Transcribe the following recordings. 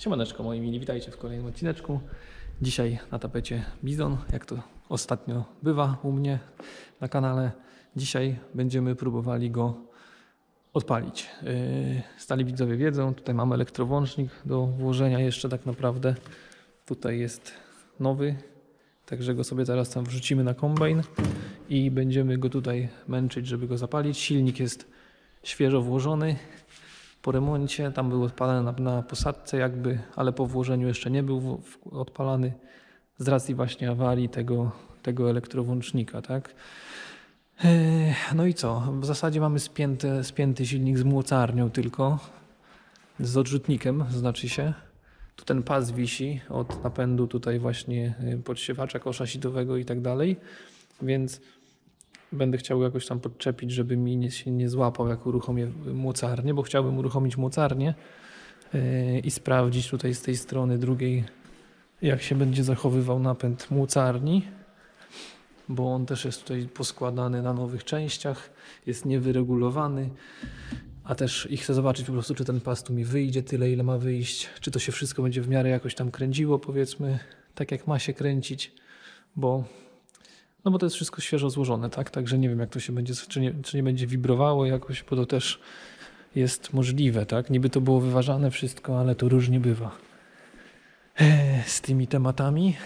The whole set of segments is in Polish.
Siemaneczko moi mili, witajcie w kolejnym odcineczku. Dzisiaj na tapecie bizon, jak to ostatnio bywa u mnie na kanale. Dzisiaj będziemy próbowali go odpalić. Yy, Stali widzowie wiedzą, tutaj mamy elektrowłącznik do włożenia jeszcze tak naprawdę. Tutaj jest nowy, także go sobie zaraz tam wrzucimy na kombajn i będziemy go tutaj męczyć, żeby go zapalić. Silnik jest świeżo włożony po remoncie. Tam był odpalany na, na posadce jakby, ale po włożeniu jeszcze nie był w, w, odpalany z racji właśnie awarii tego, tego elektrowłącznika, tak? Eee, No i co? W zasadzie mamy spięty, spięty silnik z młocarnią tylko, z odrzutnikiem znaczy się. Tu ten pas wisi od napędu tutaj właśnie y, podsiewacza kosza sidowego i tak dalej, więc będę chciał jakoś tam podczepić, żeby mi nie, się nie złapał, jak uruchomię mocarnię, bo chciałbym uruchomić mocarnię yy, i sprawdzić tutaj z tej strony drugiej, jak się będzie zachowywał napęd mocarni, bo on też jest tutaj poskładany na nowych częściach, jest niewyregulowany, a też i chcę zobaczyć po prostu, czy ten pas tu mi wyjdzie tyle, ile ma wyjść, czy to się wszystko będzie w miarę jakoś tam kręciło, powiedzmy, tak jak ma się kręcić, bo no bo to jest wszystko świeżo złożone, tak? Także nie wiem, jak to się będzie, czy nie, czy nie będzie wibrowało jakoś, bo to też jest możliwe, tak? Niby to było wyważane wszystko, ale to różnie bywa Eee, z tymi tematami.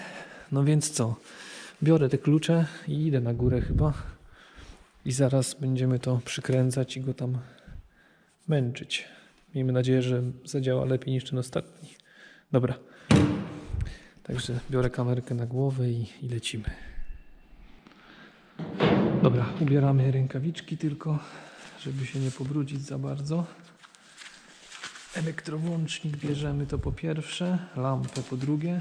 No więc co? Biorę te klucze i idę na górę chyba i zaraz będziemy to przykręcać i go tam męczyć. Miejmy nadzieję, że zadziała lepiej niż ten ostatni. Dobra. Także biorę kamerkę na głowę i, i lecimy. Dobra, ubieramy rękawiczki tylko, żeby się nie pobrudzić za bardzo. Elektrowłącznik bierzemy to po pierwsze, lampę po drugie,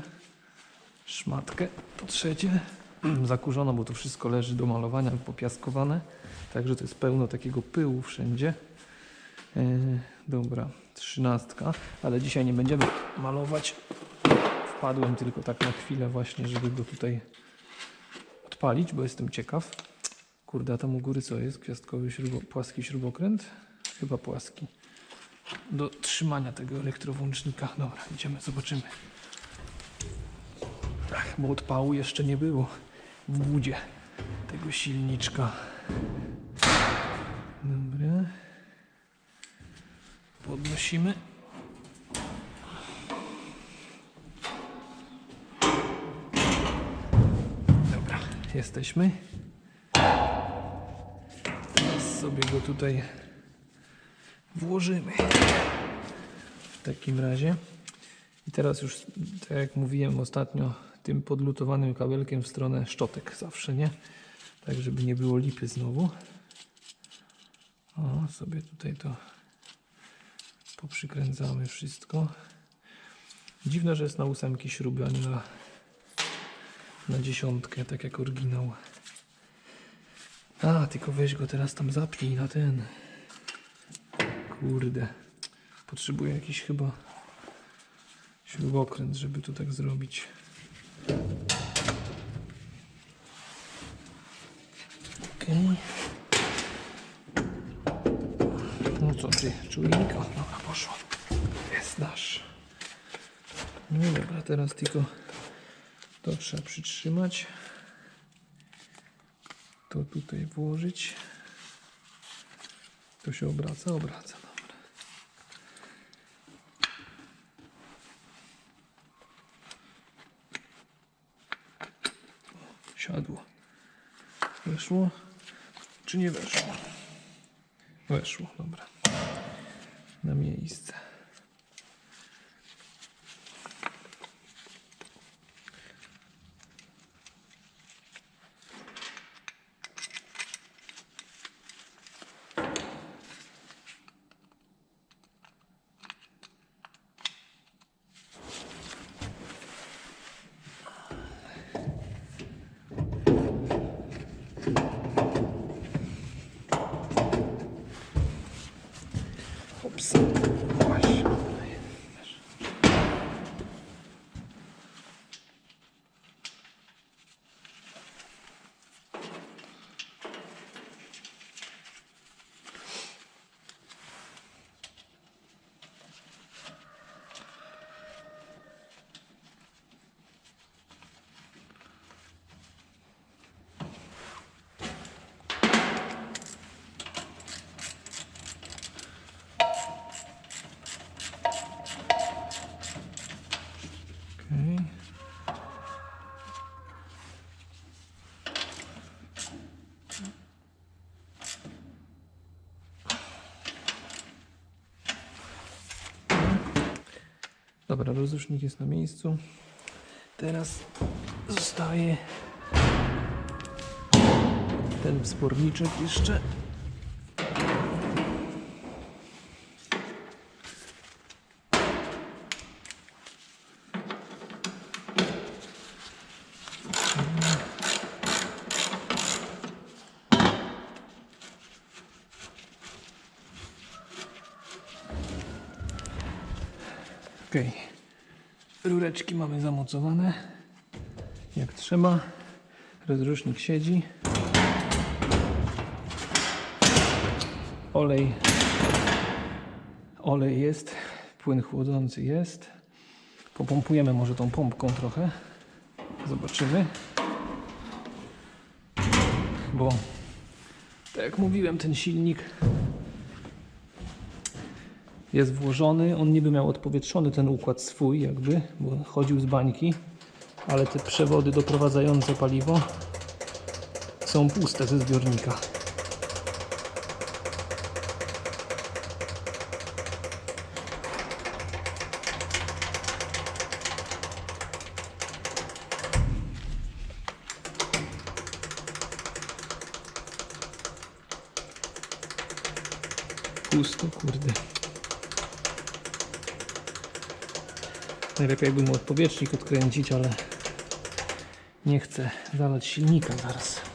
szmatkę po trzecie. Zakurzono, bo to wszystko leży do malowania, popiaskowane. Także to jest pełno takiego pyłu wszędzie. Yy, dobra, trzynastka, ale dzisiaj nie będziemy malować. Wpadłem tylko tak na chwilę właśnie, żeby go tutaj odpalić, bo jestem ciekaw. Kurde, a tam u góry co jest? Gwiazdkowy śrubo, płaski śrubokręt? Chyba płaski. Do trzymania tego elektrowłącznika. Dobra, idziemy, zobaczymy. Ach, bo odpału jeszcze nie było w budzie tego silniczka. Dobra. Podnosimy. Dobra, jesteśmy. Sobie go tutaj włożymy. W takim razie. I teraz już, tak jak mówiłem ostatnio, tym podlutowanym kabelkiem w stronę szczotek zawsze, nie? Tak, żeby nie było lipy znowu. O, sobie tutaj to poprzykręcamy wszystko. Dziwne, że jest na ósemki śruby, a nie na, na dziesiątkę, tak jak oryginał. A, tylko weź go teraz tam zapnij na ten. Kurde. Potrzebuję jakiś chyba śrubokręt, żeby to tak zrobić. Okej. No co ty, czujnik? O, dobra, poszło. Jest nasz. No dobra, teraz tylko to trzeba przytrzymać. To tutaj włożyć. To się obraca, obraca. Dobra. Siadło. Weszło? Czy nie weszło? Weszło, dobra. Na miejsce. Hops. Właśnie. Dobra, rozrusznik jest na miejscu. Teraz zostaje ten wsporniczek jeszcze. Okej. Rureczki mamy zamocowane. Jak trzeba. Rozrusznik siedzi. Olej. Olej jest. Płyn chłodzący jest. Popompujemy może tą pompką trochę. Zobaczymy. Bo tak jak mówiłem, ten silnik jest włożony. On niby miał odpowietrzony ten układ swój, jakby, bo chodził z bańki, ale te przewody doprowadzające paliwo są puste ze zbiornika. Pusto, kurde. Najlepiej jakby mu odpowietrznik odkręcić, ale nie chcę zalać silnika zaraz.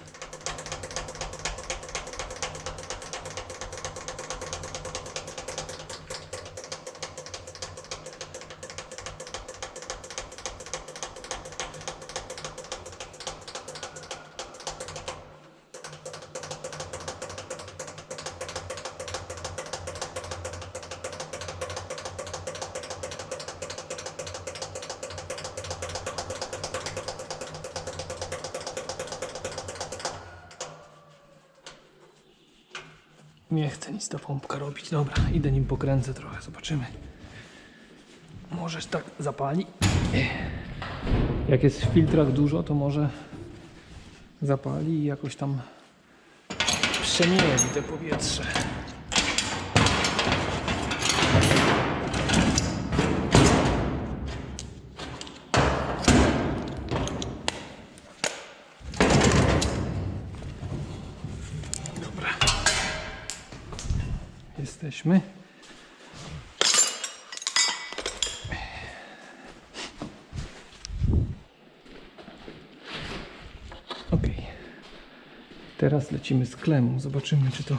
Nie chcę nic ta pompka robić. Dobra, idę nim pokręcę trochę, zobaczymy. Możesz tak zapali. Jak jest w filtrach dużo, to może zapali i jakoś tam przemieli te powietrze. Ok. Teraz lecimy z klemą. Zobaczymy, czy to.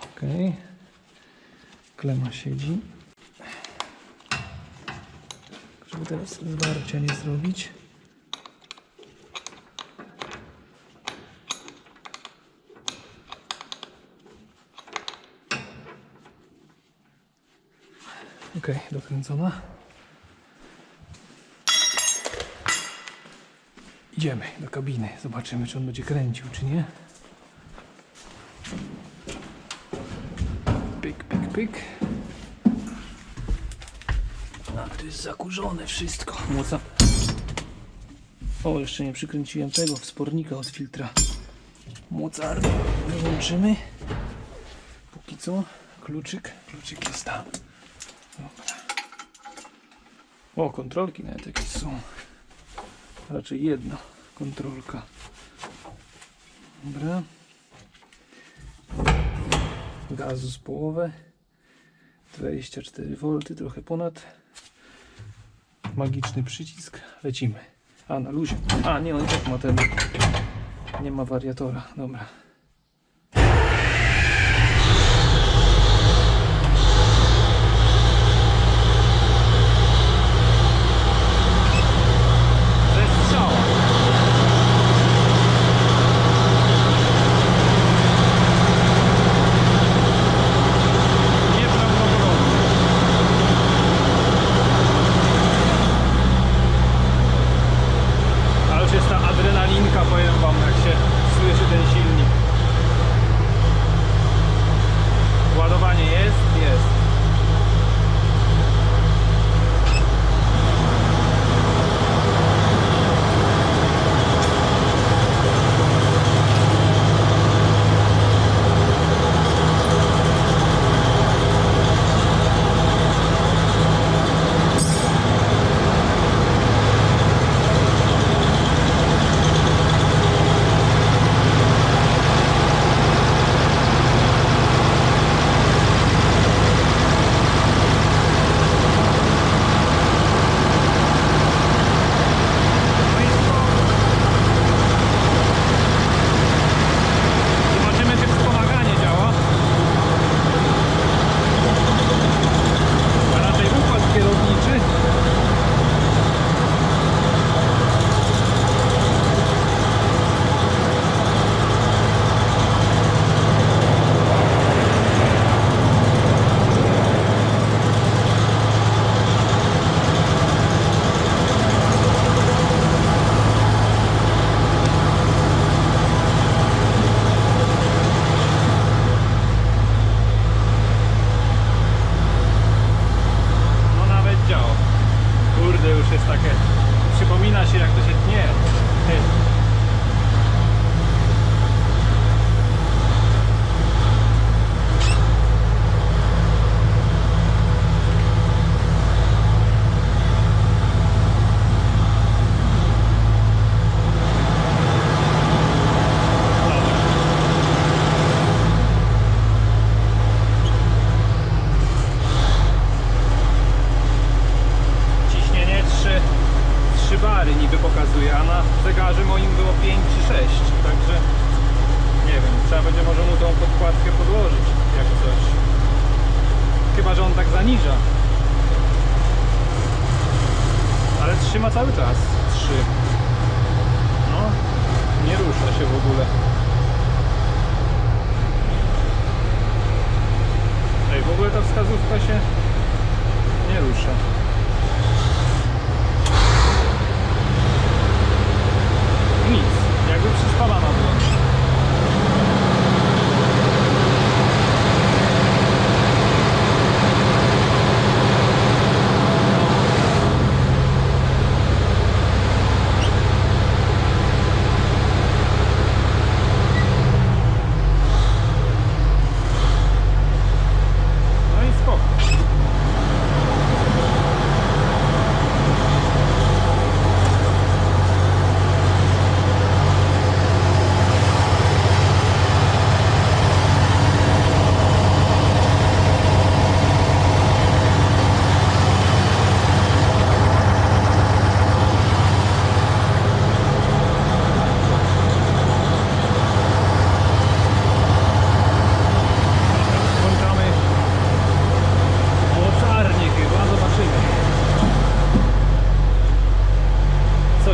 Ok. Klema siedzi. Żeby teraz zwarcia nie zrobić. Ok, dokręcona. Idziemy do kabiny. Zobaczymy, czy on będzie kręcił, czy nie. Pyk, pyk, pyk. A, to jest zakurzone wszystko. Moca. O, jeszcze nie przykręciłem tego wspornika od filtra. Mocarny wyłączymy. Póki co, kluczyk. Kluczyk jest tam. O, kontrolki nawet jakieś są. Raczej jedna kontrolka. Dobra. Gazu z połowę. 24 V, trochę ponad. Magiczny przycisk. Lecimy. A, na luzie. A, nie, on tak ma ten... Nie ma wariatora. Dobra. Ale trzyma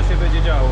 się będzie działo.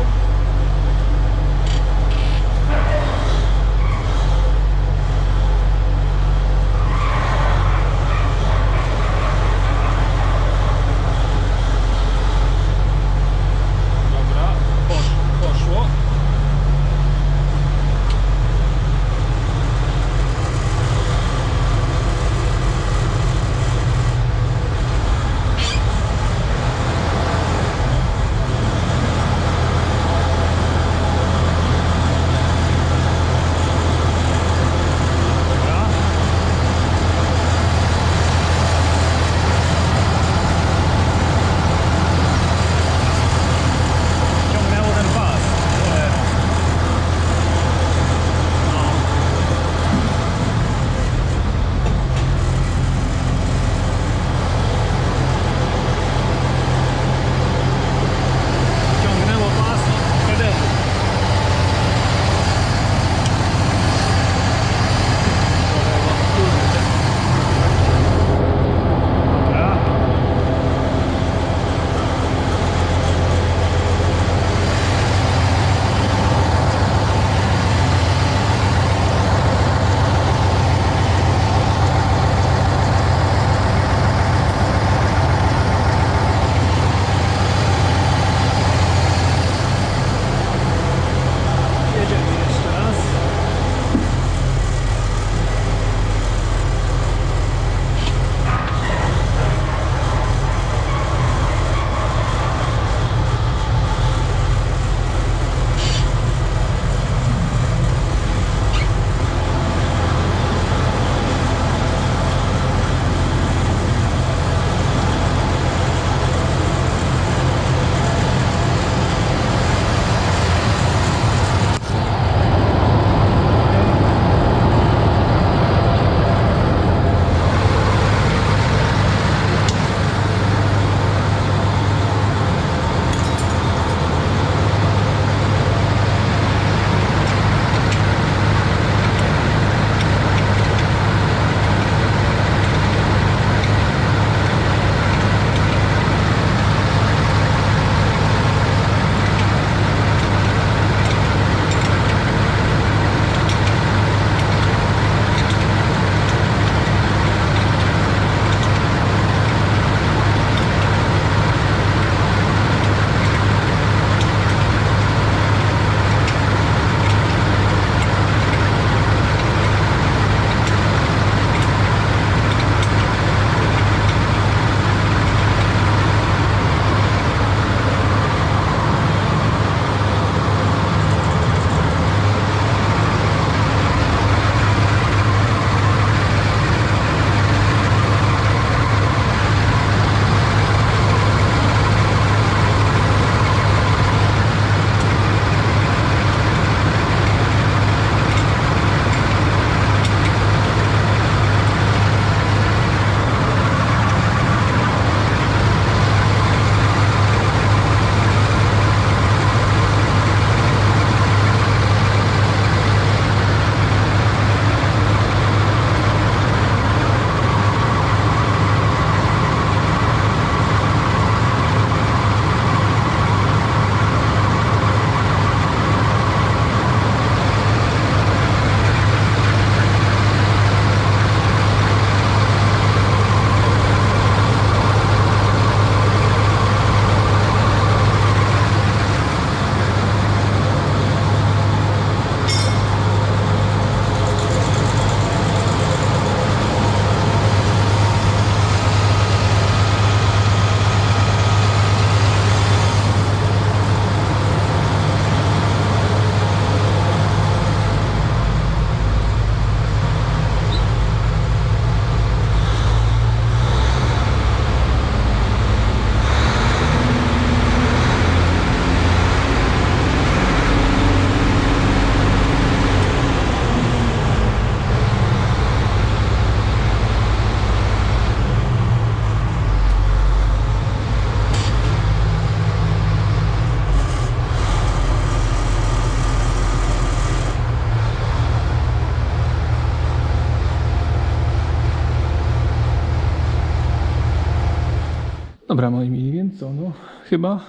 Chyba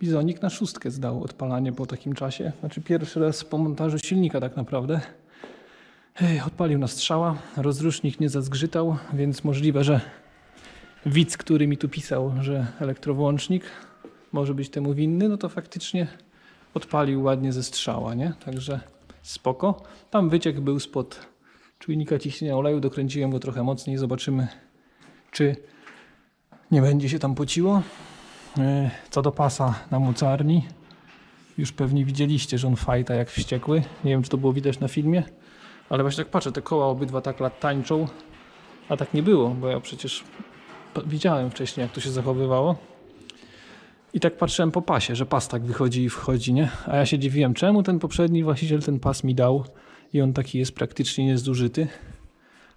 Bizonik na szóstkę zdał odpalanie po takim czasie. Znaczy pierwszy raz po montażu silnika tak naprawdę. Ej, Odpalił na strzała, rozrusznik nie zazgrzytał, więc możliwe, że widz, który mi tu pisał, że elektrowłącznik może być temu winny, no to faktycznie odpalił ładnie ze strzała, nie? Także spoko. Tam wyciek był spod czujnika ciśnienia oleju, dokręciłem go trochę mocniej, zobaczymy czy nie będzie się tam pociło. E, Co do pasa na mocarni, już pewnie widzieliście, że on fajta jak wściekły. Nie wiem, czy to było widać na filmie, ale właśnie tak patrzę, te koła obydwa tak lat tańczą, a tak nie było, bo ja przecież widziałem wcześniej, jak to się zachowywało. I tak patrzyłem po pasie, że pas tak wychodzi i wchodzi, nie? A ja się dziwiłem, czemu ten poprzedni właściciel ten pas mi dał i on taki jest praktycznie niezużyty,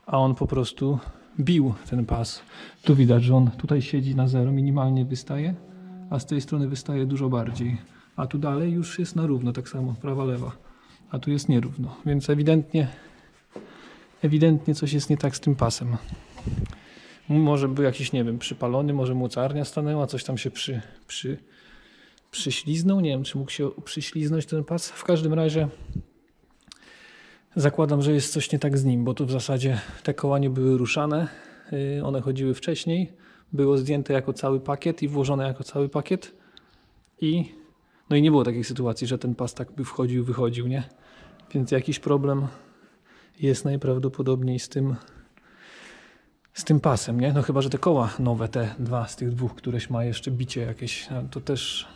a on po prostu bił ten pas. Tu widać, że on tutaj siedzi na zero, minimalnie wystaje, a z tej strony wystaje dużo bardziej. A tu dalej już jest na równo, tak samo, prawa, lewa. A tu jest nierówno, więc ewidentnie, ewidentnie coś jest nie tak z tym pasem. Może był jakiś, nie wiem, przypalony, może mocarnia stanęła, coś tam się przy, przy, przyśliznął. Nie wiem, czy mógł się przyśliznąć ten pas. W każdym razie zakładam, że jest coś nie tak z nim, bo tu w zasadzie te koła nie były ruszane. Yy, One chodziły wcześniej. Było zdjęte jako cały pakiet i włożone jako cały pakiet. I no i nie było takiej sytuacji, że ten pas tak by wchodził, wychodził, nie? Więc jakiś problem jest najprawdopodobniej z tym, z tym pasem, nie? No chyba, że te koła nowe, te dwa z tych dwóch, któreś ma jeszcze bicie jakieś, to też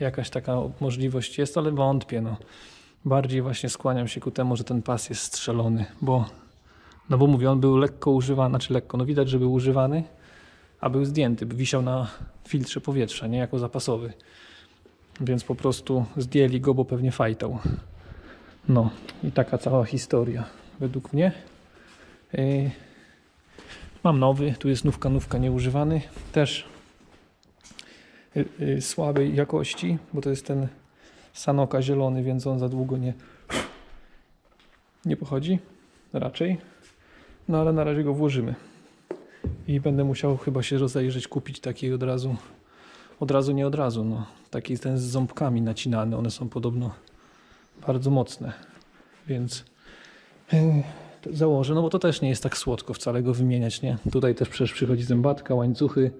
jakaś taka możliwość jest, ale wątpię, no. Bardziej właśnie skłaniam się ku temu, że ten pas jest strzelony, bo no bo mówię, on był lekko używany, znaczy lekko, no widać, że był używany, a był zdjęty, wisiał na filtrze powietrza, nie jako zapasowy. Więc po prostu zdjęli go, bo pewnie fajtał. No i taka cała historia według mnie. Yy, Mam nowy, tu jest nówka, nówka nieużywany. Też y, y, słabej jakości, bo to jest ten Sanoka zielony, więc on za długo nie, nie pochodzi. Raczej. No ale na razie go włożymy. I będę musiał chyba się rozejrzeć, kupić taki od razu. Od razu, nie od razu. No. Taki ten z ząbkami nacinany. One są podobno bardzo mocne. Więc yy, założę, no bo to też nie jest tak słodko wcale go wymieniać, nie? Tutaj też przecież przychodzi zębatka, łańcuchy.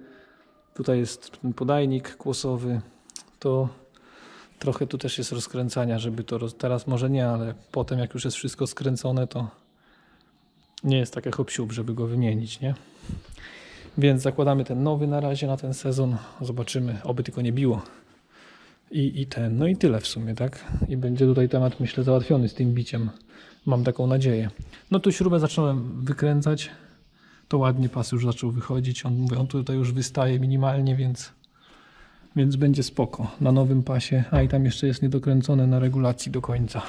Tutaj jest podajnik kłosowy. To trochę tu też jest rozkręcania, żeby to roz... teraz może nie, ale potem jak już jest wszystko skręcone, to nie jest tak jak żeby go wymienić, nie? Więc zakładamy ten nowy na razie na ten sezon. Zobaczymy, oby tylko nie biło. I, I ten, no i tyle w sumie, tak? I będzie tutaj temat, myślę, załatwiony z tym biciem. Mam taką nadzieję. No tu śrubę zacząłem wykręcać. To ładnie pas już zaczął wychodzić. On, mówię, on tutaj już wystaje minimalnie, więc, więc będzie spoko. Na nowym pasie. A i tam jeszcze jest niedokręcone na regulacji do końca.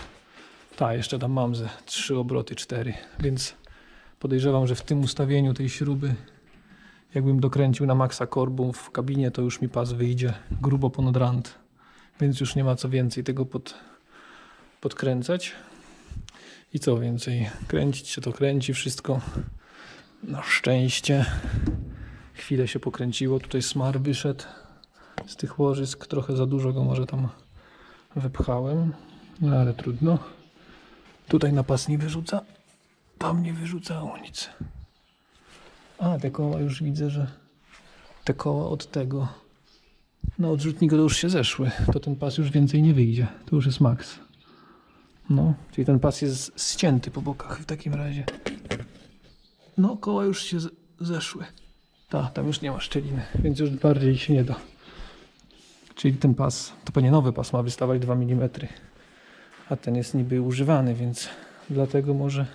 Ta, jeszcze tam mam ze trzy obroty, cztery. Więc podejrzewam, że w tym ustawieniu tej śruby, jakbym dokręcił na maksa korbą w kabinie, to już mi pas wyjdzie grubo ponad rand. Więc już nie ma co więcej tego pod, podkręcać. I co więcej, kręcić się to kręci wszystko. Na szczęście. Chwilę się pokręciło. Tutaj smar wyszedł z tych łożysk. Trochę za dużo go może tam wypchałem. No ale trudno. Tutaj na pas nie wyrzuca. Tam nie wyrzucało nic. A, te koła już widzę, że te koła od tego no odrzutnika to już się zeszły. To ten pas już więcej nie wyjdzie. To już jest maks. No, czyli ten pas jest ścięty po bokach w takim razie. No, koła już się zeszły. Tak, tam już nie ma szczeliny, więc już bardziej się nie da. Czyli ten pas, to pewnie nowy pas ma wystawać 2 mm. A ten jest niby używany, więc dlatego może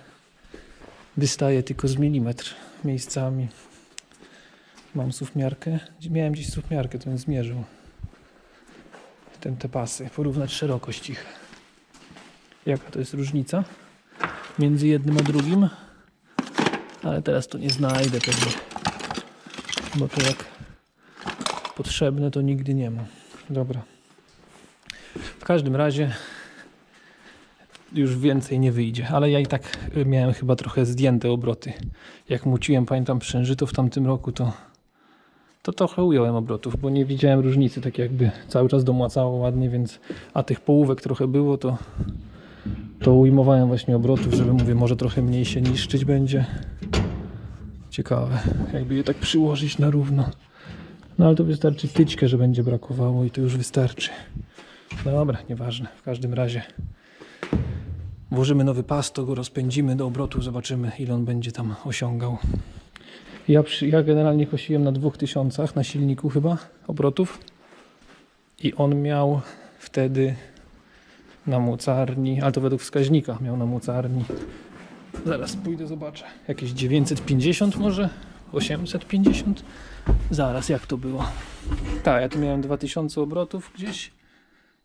wystaje tylko z milimetr miejscami. Mam suwmiarkę. Miałem gdzieś suwmiarkę, to bym zmierzył. Ten, te pasy, porównać szerokość ich. Jaka to jest różnica między jednym a drugim. Ale teraz to nie znajdę pewnie. Bo to jak potrzebne, to nigdy nie ma. Dobra. W każdym razie już więcej nie wyjdzie, ale ja i tak y, miałem chyba trochę zdjęte obroty. Jak muciłem, pamiętam, przężyto w tamtym roku, to to trochę ująłem obrotów, bo nie widziałem różnicy, tak jakby cały czas domłacało ładnie, więc a tych połówek trochę było, to to ujmowałem właśnie obrotów, żeby mówię, może trochę mniej się niszczyć będzie. Ciekawe, jakby je tak przyłożyć na równo. No ale to wystarczy tyćkę, że będzie brakowało i to już wystarczy. No dobra, nieważne. W każdym razie włożymy nowy pas, to go rozpędzimy do obrotu, zobaczymy ile on będzie tam osiągał. Ja, przy, ja generalnie kosiłem na 2000 na silniku chyba obrotów i on miał wtedy na mocarni, ale to według wskaźnika miał na mocarni. Zaraz pójdę, zobaczę. Jakieś 950 może? 850? Zaraz, jak to było? Tak, ja tu miałem 2000 obrotów gdzieś,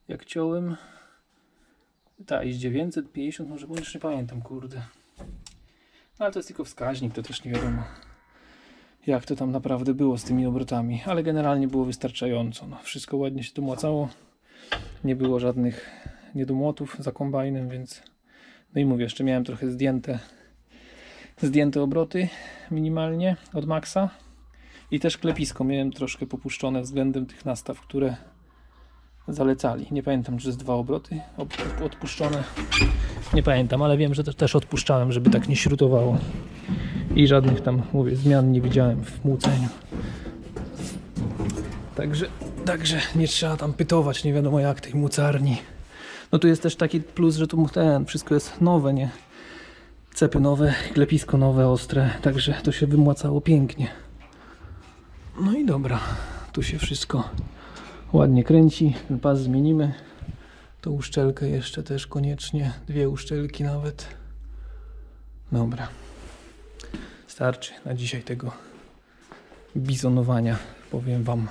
jak ciąłem. Tak, i z 950 może, bo już nie pamiętam, kurde. No, ale to jest tylko wskaźnik, to też nie wiadomo jak to tam naprawdę było z tymi obrotami, ale generalnie było wystarczająco. No, wszystko ładnie się domłacało, nie było żadnych niedomłotów za kombajnem, więc no i mówię, jeszcze miałem trochę zdjęte zdjęte obroty minimalnie od maksa i też klepisko miałem troszkę popuszczone względem tych nastaw, które zalecali. Nie pamiętam, czy z dwa obroty ob- odpuszczone. Nie pamiętam, ale wiem, że też odpuszczałem, żeby tak nie śrutowało. I żadnych tam, mówię, zmian nie widziałem w młóceniu. Także, także nie trzeba tam pytować, nie wiadomo jak tej mucarni. No tu jest też taki plus, że tu ten, wszystko jest nowe, nie? Cepy nowe, klepisko nowe, ostre, także to się wymłacało pięknie. No i dobra, tu się wszystko ładnie kręci, ten pas zmienimy. Tą uszczelkę jeszcze też koniecznie, dwie uszczelki nawet. Dobra. Starczy na dzisiaj tego bizonowania, powiem wam.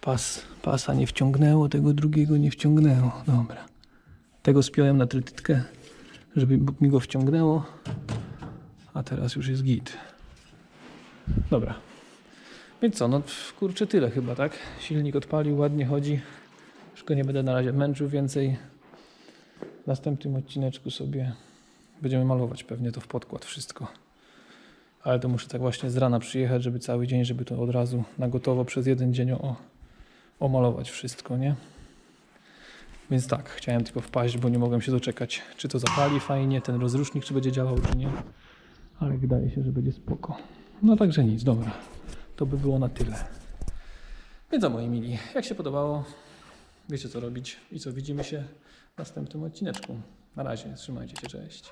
Pas, pasa nie wciągnęło, tego drugiego nie wciągnęło. Dobra. Tego spiąłem na trytytkę, żeby mi go wciągnęło. A teraz już jest git. Dobra. Więc co, no kurczę tyle chyba, tak? Silnik odpalił, ładnie chodzi. Już go nie będę na razie męczył więcej. W następnym odcineczku sobie będziemy malować pewnie to w podkład wszystko. Ale to muszę tak właśnie z rana przyjechać, żeby cały dzień, żeby to od razu na gotowo przez jeden dzień o, omalować wszystko, nie? Więc tak, chciałem tylko wpaść, bo nie mogłem się doczekać, czy to zapali fajnie, ten rozrusznik, czy będzie działał, czy nie. Ale wydaje się, że będzie spoko. No także nic, dobra. To by było na tyle. Więc co moi mili, jak się podobało, wiecie co robić i co widzimy się w następnym odcineczku. Na razie, trzymajcie się, cześć.